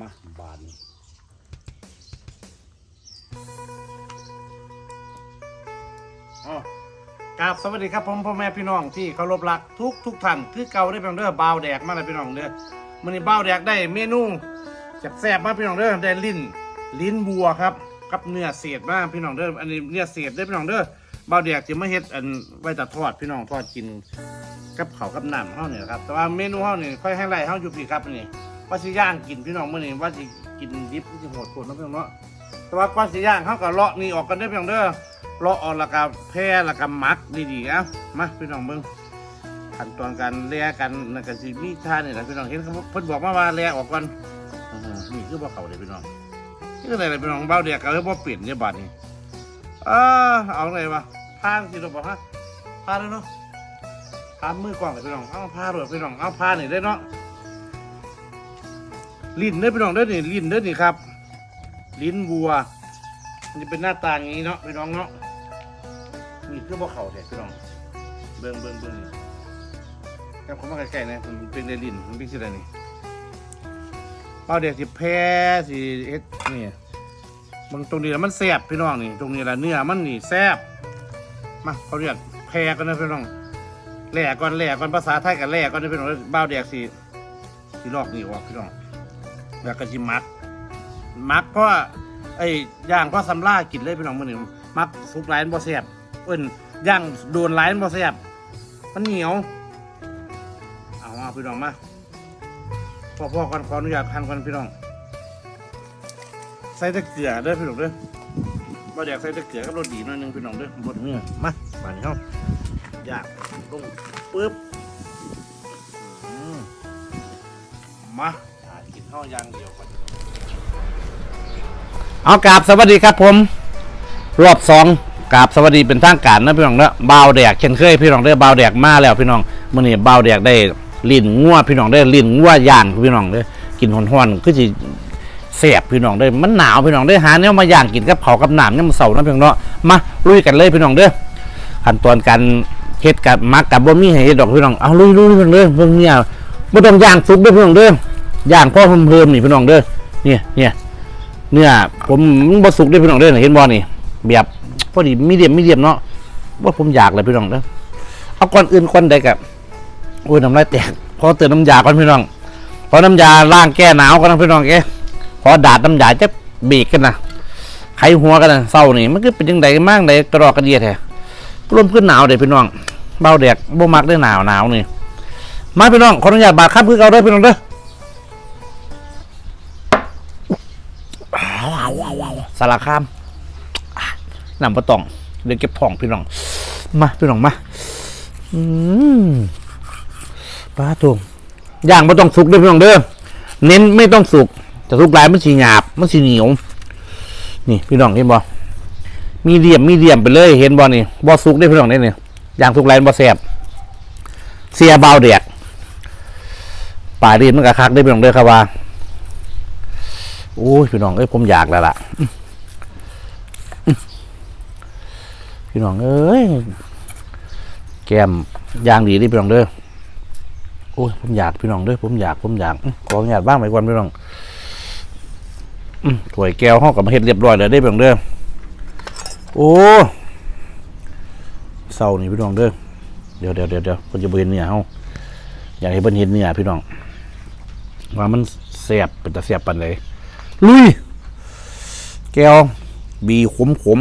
มาบานอ๋อกราบสวัสดีครับผมพ่อแม่พี่น้องที่เคารพรักทุกทุกท่านคือเก่าได้เพียงเด้อบาวแดกมาเลยพี่น้องเด้อมื้อนี้บาวแดกได้เมนูแซ่บๆมาพี่น้องเด้อได้ลิ้นลิ้นวัวครับ กับเนื้อเศษมาพี่น้องเด้ออันนี้เนื้อเศษเด้พี่น้องเด้อบาวแดกจะมาเฮ็ดอันไว้แต่ทอดพี่น้องทอดกินกับเขากับน้ำเฮาเนี่ยครับแต่ว่าเมนูเฮานี่ค่อยให้ไล่เฮาอยู่พี่ครับนี่ ว่าสิย่างกินพี่น้องมื้อนี้ว่าสิกินดิบสิโหดโคตรเนาะพี่น้องเนาะแต่ว่าก่อนสิย่างเฮาก็เลาะนี่ออกกันเด้อพี่น้องเด้อเลาะออกแล้วก็แผ่แล้วก็หมักดีๆเอ้ามาพี่น้องเบิ่งขั้นตอนการแล่กันนั่นก็สิมีท่านี่แหละพี่น้องเห็นเขาเพิ่นบอกมาว่าแล่ออกก่อนนี่คือบ่เขาเด้อพี่น้องนี่คืออะไรพี่น้องเบ้าเดียกก็เลยบ่เปลี่ยนเนี่ยบัดนี้เออเอาไงวะพาสิลูกบ่ฮะพาแล้วเนาะพามือกล้องเลยพี่น้องเอาพาเลยพี่น้องเอาพาหน่อยได้เนาะ ลิ้นเด้อพี่น้องเด้อนี่ลิ้นเด้อนี่ครับ ลิ้นวัว มันจะเป็นหน้าตาอย่างนี้เนาะพี่น้องเนาะนี่คือพวกเขาเนี่ยพี่น้อง เบิ่งเบิ่งเบิ่งนี่แค่ผมมาใกล้ๆนะมันเป็นในลิ้นมันเป็นสิอะไรนี่เป้าเด็กสิแพ้สิเอ็ดนี่บางตรงนี้แล้วมันแซ่บพี่น้องนี่ ตรงนี้แหละเนื้อมันนี่แซ่บมาเขาเรียกแพ้กันนะพี่น้องแหล่ก่อนแหล่ก่อนภาษาไทยกับแหล่ก่อนนี่พี่น้องเบ้าวแดกสิสิลอกนี่ออกพี่น้อง แล้วก็สิมัก มักเพราะไอ้ย่างเพราะสำลากินเลยพี่น้องมื้อนี้มักสุกหลายมันบ่แซ่บเอิ้นย่างโดนหลายมันบ่แซ่บมันเหนียว เอามาพี่น้องมาพ่อพ่อก่อนขออนุญาตทานก่อนพี่น้อง ใส่ตะเกลือเด้อพี่น้องเด้อบ่แดกใส่ตะเกลือกับรสดีหน่อยนึงพี่น้องเด้อบดเนื้อมาบาดนี้เฮาอยากลงปึ๊บมา ข้ายางเดียวก่อนเอากราบสวัสดีครับผม รอบสองกราบสวัสดีเป็นทางการนะพี่น้องเนาะบาวแดกเช่นเคยพี่น้องเด้อบาวแดกมาแล้วพี่น้องมื่อนี้บาวแดกได้ลิ้นงัวพี่น้องได้ลิ้นงัวย่างพี่น้องเด้อกินหอนๆคือสิแสบพี่น้องเด้อมันหนาวพี่น้องเด้อหาแนวมาย่างกินกับเผากับหนามเนี่ยมันเสาร์นะพี่น้องเนาะมาลุยกันเลยพี่น้องเด้อขั้นตอนการเฮ็ดกับมักกับบ่มีให้เฮ็ดดอกพี่น้องเอาลุยลุยเพิ่นเด้อเพิ่นเนี่ยบ่ต้องย่างสุกเด้อพี่น้องเด้อ ย่างพ่อเพิ่มๆนี่พี่น้องเด้อเนี่ยเนี่ยเนื้อผมมันบ่สุกเด้พี่น้องเด้อเห็นบ่นี่แบบพอดีมีเดียมมีเดียมเนาะว่าผมอยากเลยพี่น้องเด้อเอาก่อนอื่นก่อนใดกับโอ้ยน้ำลายแตกขอเติมน้ำยาก่อนพี่น้องขอน้ำยาล้างแก้หนาวก่อนพี่น้องแกขอดาดน้ำยาจะเบรกกันนะไขหัวกันนะเศร้านี่มันก็เป็นจังไดมากใดกระรอกกระเดียแท้ร่วมขึ้นหนาวเด็พี่น้องเบาแดกบ่มักได้หนาวหนาวนี่มาพี่น้องขออนุญาตบาดครับคือเก่าเด้อพี่น้องเด้อ สารคามอะนำปะตองเดี๋ยวเก็บท้องพี่น้อง มาพี่น้องมาอืมปลาตุงย่างไม่ต้องสุกเด้อพี่น้องเด้อเน้นไม่ต้องสุกแต่สุกหลายมันสีหยาบมันสีเหนียว นี่พี่น้องเห็นบ่มีเดียมมีเดียมไปเลยเห็นบอนี่บอสุกได้พี่น้องได้เนี่ยอย่างสุกไรบอแสบเสียเบาเดียกป่าดีมันกะคักได้พี่น้องเด้อครับว่าโอ้ยพี่น้องเอ้ยผมอยากแล้วล่ะอื้ออื้อ พี่น้องเอ้ยแก้มยางดีดิพี่น้องเด้อโอ้ยผมอยากพี่น้องเด้อผมอยากผมอยากอื้อขออนุญาตบ้างไปก่อนพี่น้องถ้วยแก้วห้องกับมาเฮ็ดเรียบร้อยแล้วได้พี่น้องเด้อโอ้เศร้านี่พี่น้องเด้อเดี๋ยวเดี๋ยวเดี๋ยวเดี๋ยวคนจะเห็นเนื้อเฮาอยากให้เพิ่นเห็นเนื้อพี่น้องว่ามันแซ่บเป็นตาแซ่บปานใดลุย แก้วบีขมขม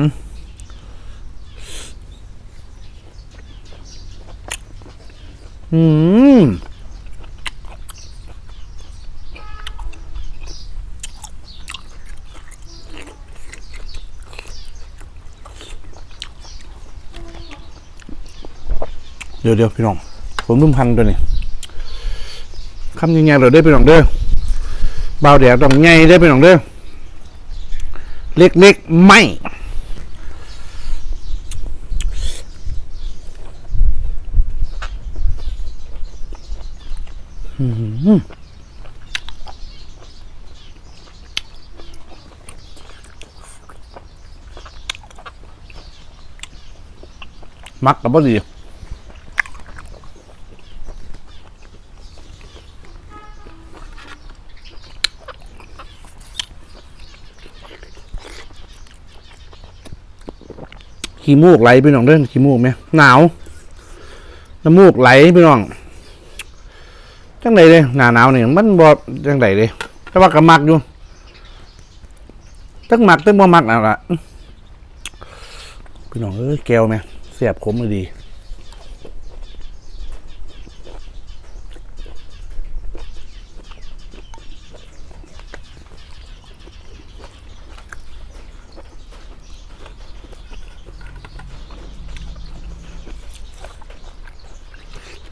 อืมเดี๋ยวเดี๋ยวพี่น้อง ผมลืมพันตัวนี้คำยังไงเราได้พี่น้องเด้อเบาแดดต้องไงได้พี่น้องเด้อ เล็กๆไม่ มักกับบ่ดีขี้มูกไหลไปน้องเด้นขี้มูกไหมหนาวน้ำมูกไหลไปน้อง จังไดเลยหนาหนาวนี่มันบ่จังไดเลยแต่ว่าก็มักอยู่ตั้งมักตั้งบ่มักนั่นล่ะพี่น้องเอ้ยแก้วไหมเสียบขมเลยดี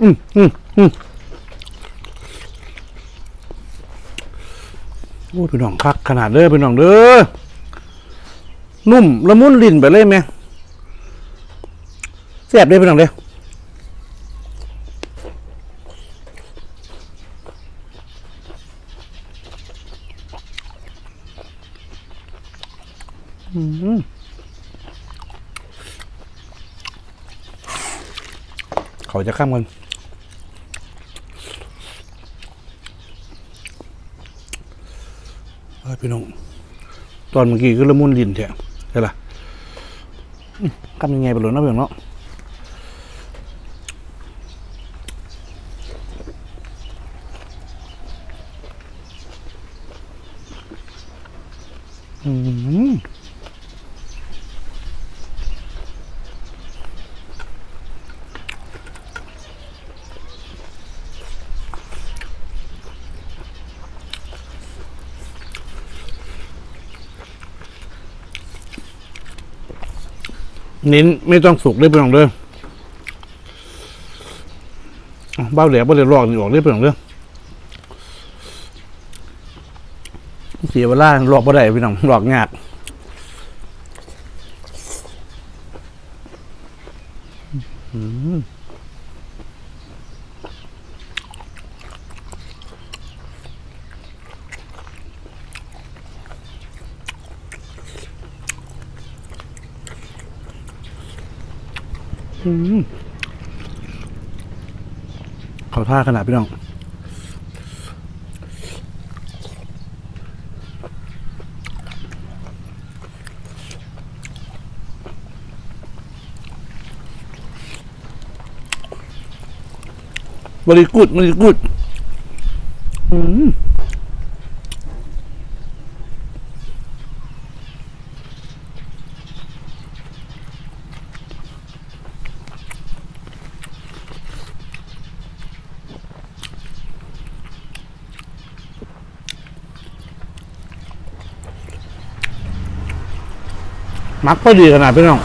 อืมอืมอืม โอ้ยพี่น้องคักขนาดเด้อพี่น้องเด้อนุ่มละมุนลิ้นไปเลยไหมแซ่บเด้อพี่น้องเด้ออืมเขาจะข้ามกัน เอ้ย พี่น้อง ตอนเมื่อกี้ก็ละมุนดินแท้ใช่ล่ะอื้อทำยังไงไปหลยเนะพี่น้องเนาะอืมเนิ้นไม่ต้องสุกได้อพี่น้องเด้อเบ้าแหลกเบ้าแหลกลอกนี่ออกได้อพี่น้องเด้อเสียเวลาหลอกบ่ได้พี่น้องลอกยาก เขาท่าขนาดพี่น้องบริกุดบริกุดอืม มักพอดีขนาดพี่น้อง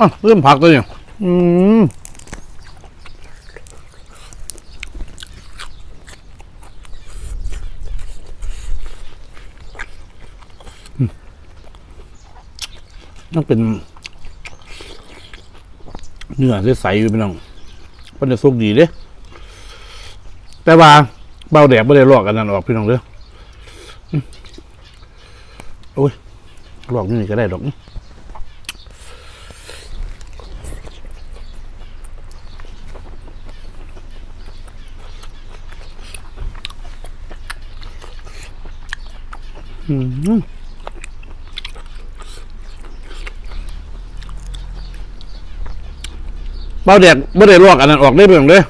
อะเริ่มผักตัวเนี่ยอืม ต้องเป็น เนื้อใสๆอยู่พี่น้องมันจะสุกดีเด้แต่ว่าเบาแดดไม่ได้ลอกกันนั่นออกพี่น้องเด้ออืมโอ้ยลอกนี่ก็ได้ดอกอืม เบาแดกไม่ได้ลอกอันนั้นออกได้เพียงเด้อ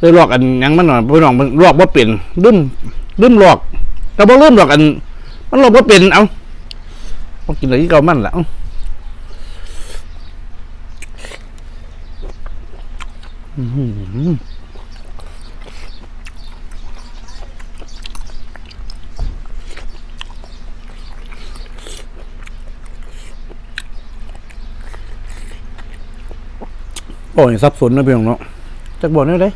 ได้ลอกอันยังมันหน่อยพี่น้องมันลอกว่าเป็นลืมลืมลอกแต่บ่ลืมลอกอัน มันลอกว่าเป็นเอาต้องกินอะไรที่เก่ามันแหละเอ้า อื้อยสับสนนะพี่น้องเนาะจักบอกได้เลย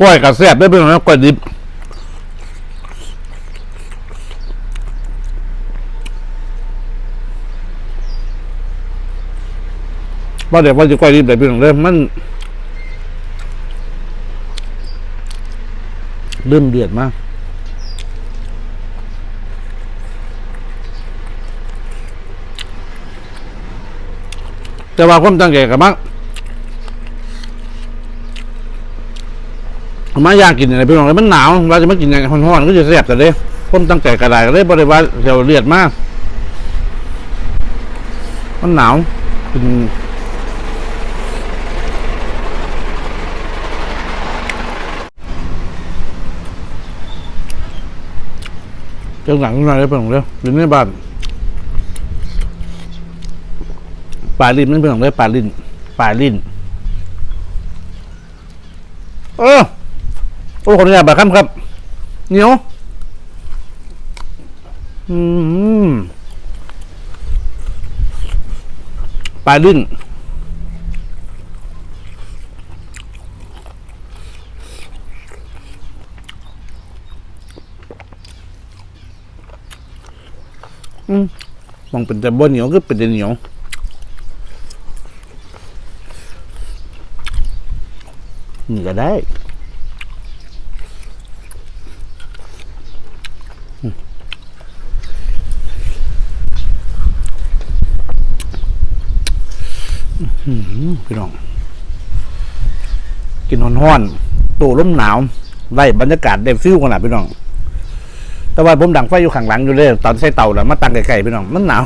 กล้วยกับแซ่บได้พี่น้องกล้วยดิบ ว่าเดี๋ยวว่าจะก้อยรีบเลยพี่น้องเด้อมันเริ่มเดือดมากแต่ว่าความตั้งใจกับมักมาอยากกินอะไรพี่น้องเลยมันหนาวเราจะมากินอย่างร้อนๆก็จะแซ่บแต่เด้ความตั้งใจกระไดก็เลยบริวารเดียวเลือดมาก มันหนาวกิน เจ้าหลังหน่อยได้พี่น้องเด้ออยู่ในบ้านปลาลิ้นนั่นเป็นของเลยปลาลิ้นปลาลิ้นเออโอ้คนนี้แบบคำครับเหนียวอืมปลาลิ้น อืมมองเป็นแต่บ่เหนียวก็เป็นแต่เหนียวนี่ก็ได้พี่น้อง กินห้อนๆตู้ร่มหนาว ได้บรรยากาศได้ฟิลขนาดพี่น้อง แต่ว่าผมดังไฟอยู่ข้างหลังอยู่เลยตอนใช้เตาแล้วมาตั้งไกลๆพี่น้องมันหนาว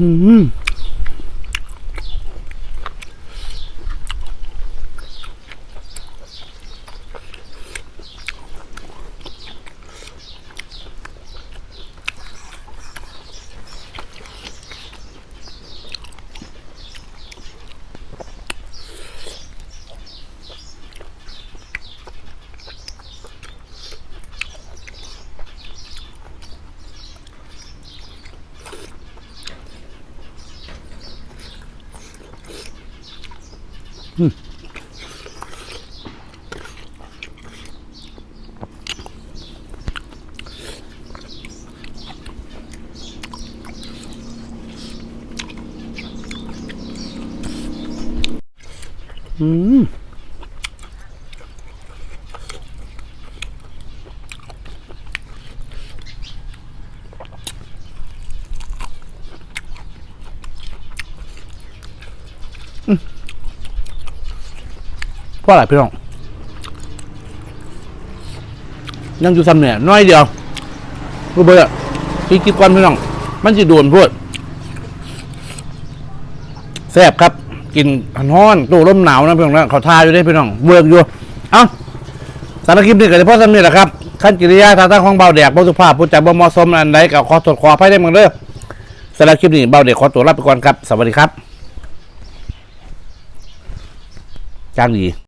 อื อืมอืมเพราะอะไรพี่น้องยังอยู่ซ้ำเนี่ยน้อยเดียวรู้เบื่อพี่กินก่อนพี่น้อง มันจะโดนพวดแซ่บครับ กินหันห้อนตู้ร่มหนาวนะพี่น้องนะเขาทาอยู่ได้พี่น้องเวิร์กอยู่ เอ้าสารคลิปนี้ก็เฉพาะสำเนียแหละครับขั้นกิริยาทางทางของเบาแดกบ่สุภาพผู้จับบ่เหมาะสมอันใดก็ขอตรวจขออภัยได้เหมือนเด้อสารคลิปนี้เบาแดกขอตัวลาไปก่อนครับ สวัสดีครับจ้างดี